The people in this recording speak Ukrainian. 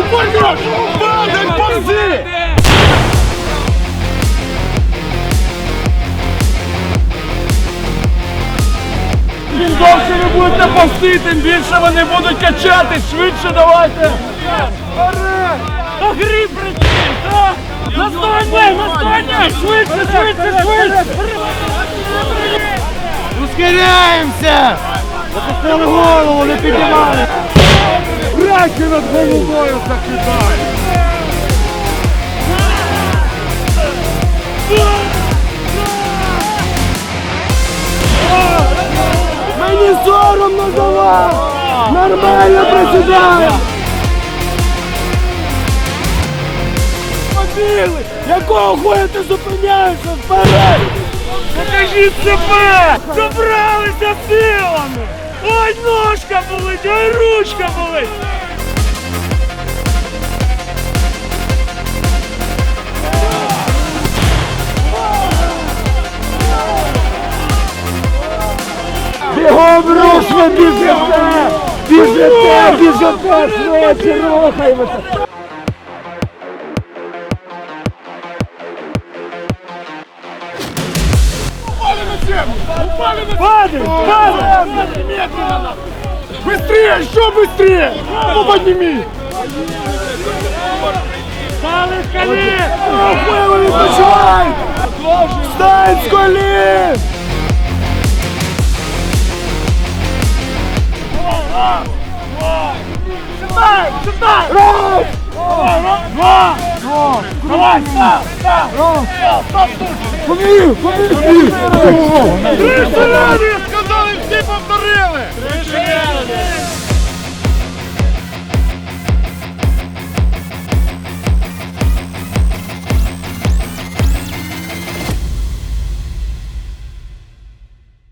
Упадешь! Падай, ползи! Чим довше ви будете повсти, тим більше вони будуть качати. Швидше давайте. Та грі прикинь, так? Швидше, швидше, швидше! Ускоряємося! Запустили голову, не піднімали! Раки над головою закидай! Мені соромно за вас! Нормально присідаю! Побігли! Якого хуя ти зупиняєшся вперед? Покажіть себе! Добралися силами! Ой, ножка болить, ой, ручка болить! Бігом руш ви біжите! Біжите, біжите, швидше рухаємося! Упали на Падай! Падай! Быстрее! Еще быстрее! Голову подними! Стали в колі! Рухливо відпочивай! Встань з колі! Шестай! Шестай! Раз! Два! Два! Давай, став! Став! Раз! Став! Став! Помни! Помни! Три, ради!